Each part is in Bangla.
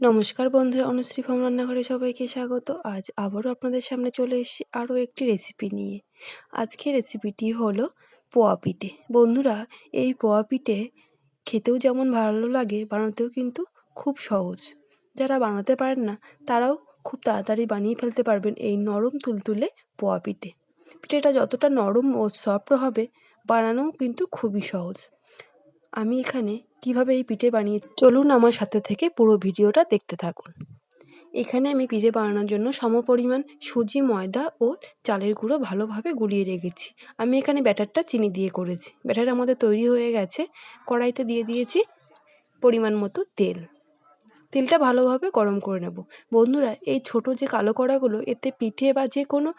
নমস্কার বন্ধুরা, অনুশ্রী ফার্ম রান্নাঘরে সবাইকে স্বাগত। আজ আবারও আপনাদের সামনে চলে এসেছি আরও একটি রেসিপি নিয়ে। আজকের রেসিপিটি হলো পোয়া পিঠে। বন্ধুরা, এই পোয়া পিঠে খেতেও যেমন ভালো লাগে, বানাতেও কিন্তু খুব সহজ। যারা বানাতে পারেন না, তারাও খুব তাড়াতাড়ি বানিয়ে ফেলতে পারবেন এই নরম তুলতুলে পোয়া পিঠে। পিঠেটা যতটা নরম ও সফট হবে বানানোও কিন্তু খুবই সহজ। আমি এখানে কীভাবে এই পিঠে বানিয়ে চলুন আমার সাথে থেকে পুরো ভিডিওটা দেখতে থাকুন। এখানে আমি পিঠে বানানোর জন্য সমপরিমাণ সুজি, ময়দা ও চালের গুঁড়ো ভালোভাবে গুলিয়ে রেখেছি। আমি এখানে ব্যাটারটা চিনি দিয়ে করেছি। ব্যাটার আমাদের তৈরি হয়ে গেছে। কড়াইতে দিয়ে দিয়েছি পরিমাণ মতো তেল। তেলটা ভালোভাবে গরম করে নেব। বন্ধুরা, এই ছোট যে কালো কড়াগুলো, এতে পিঠে বা যে কোনো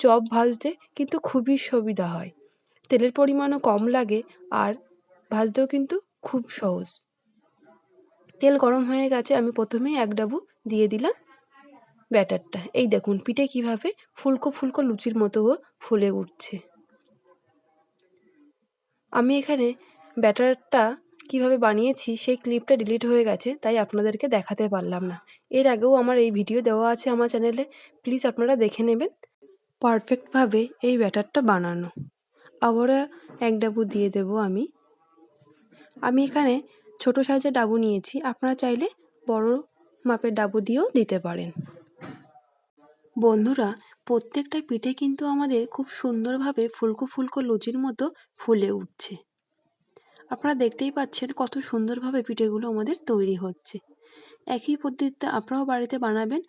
চপ ভাজতে কিন্তু খুবই সুবিধা হয়। তেলের পরিমাণও কম লাগে আর ভাজতেও কিন্তু খুব সহজ। তেল গরম হয়ে গেছে, আমি প্রথমেই এক ডাবু দিয়ে দিলাম ব্যাটারটা। এই দেখুন, পিঠে কীভাবে ফুলকো ফুলকো লুচির মতো ফুলে উঠছে। আমি এখানে ব্যাটারটা কীভাবে বানিয়েছি, সেই ক্লিপটা ডিলিট হয়ে গেছে, তাই আপনাদেরকে দেখাতে পারলাম না। এর আগেও আমার এই ভিডিও দেওয়া আছে আমার চ্যানেলে, প্লিজ আপনারা দেখে নেবেন পারফেক্টভাবে এই ব্যাটারটা বানানো। আবারও এক ডাবু দিয়ে দেব আমি আমি এখানে ছোট সাইজের ডাবু নিয়েছি। আপনারা চাইলে বড় মাপের ডাবু দিয়েও দিতে পারেন। বন্ধুরা, প্রত্যেকটা পিঠে কিন্তু আমাদের খুব সুন্দরভাবে ফুলকো ফুলকো লুচির মতো ফুলে উঠছে। আপনারা দেখতেই পাচ্ছেন কত সুন্দরভাবে পিঠেগুলো আমাদের তৈরি হচ্ছে। একই পদ্ধতিতে আপনারাও বাড়িতে বানাবেন,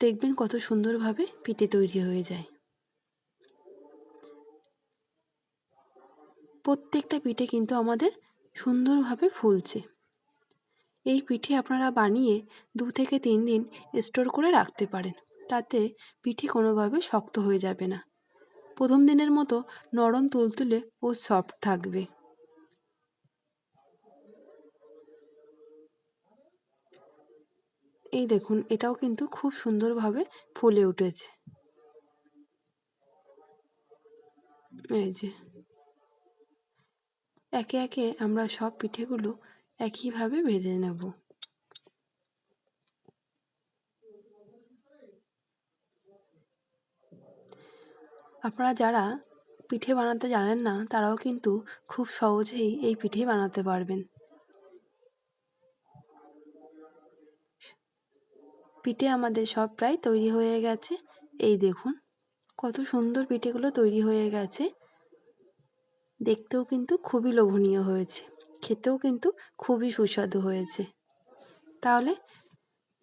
দেখবেন কত সুন্দরভাবে পিঠে তৈরি হয়ে যায়। প্রত্যেকটা পিঠে কিন্তু আমাদের সুন্দরভাবে ফুলছে। এই পিঠে আপনারা বানিয়ে দু থেকে তিন দিন স্টোর করে রাখতে পারেন। তাতে পিঠে কোনোভাবে শক্ত হয়ে যাবে না। প্রথম দিনের মতো নরম তুলতুলে ও সফট থাকবে। এই দেখুন, এটাও কিন্তু খুব সুন্দরভাবে ফুলে উঠেছে। এই যে। একে একে আমরা সব পিঠেগুলো একইভাবে ভেজে নেব। আপনারা যারা পিঠে বানাতে জানেন না, তারাও কিন্তু খুব সহজেই এই পিঠে বানাতে পারবেন। পিঠে আমাদের সব প্রায় তৈরি হয়ে গেছে। এই দেখুন, কত সুন্দর পিঠেগুলো তৈরি হয়ে গেছে। দেখতেও কিন্তু খুবই লোভনীয় হয়েছে। খেতেও কিন্তু খুবই সুস্বাদু হয়েছে। তাহলে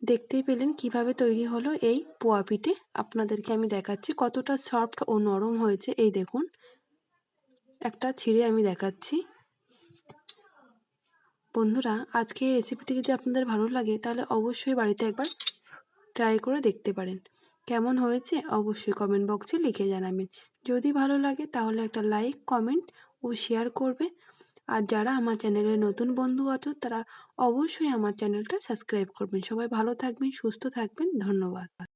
দেখতেই পেলেন কীভাবে তৈরি হলো এই পোয়া পিঠে। আপনাদেরকে আমি দেখাচ্ছি কতটা সফট ও নরম হয়েছে। এই দেখুন। একটা ছিঁড়ে আমি দেখাচ্ছি। বন্ধুরা, আজকে এই রেসিপিটি যদি আপনাদের ভালো লাগে, তাহলে অবশ্যই বাড়িতে একবার ট্রাই করে দেখতে পারেন। কেমন হয়েছে? অবশ্যই কমেন্ট বক্সে লিখে জানাবেন। যদি ভালো লাগে তাহলে একটা লাইক কমেন্ট ও শেয়ার করবে। আর যারা আমার চ্যানেলে নতুন বন্ধু আছো, তারা অবশ্যই আমার চ্যানেলটা সাবস্ক্রাইব করবেন। সবাই ভালো থাকবেন, সুস্থ থাকবেন। ধন্যবাদ।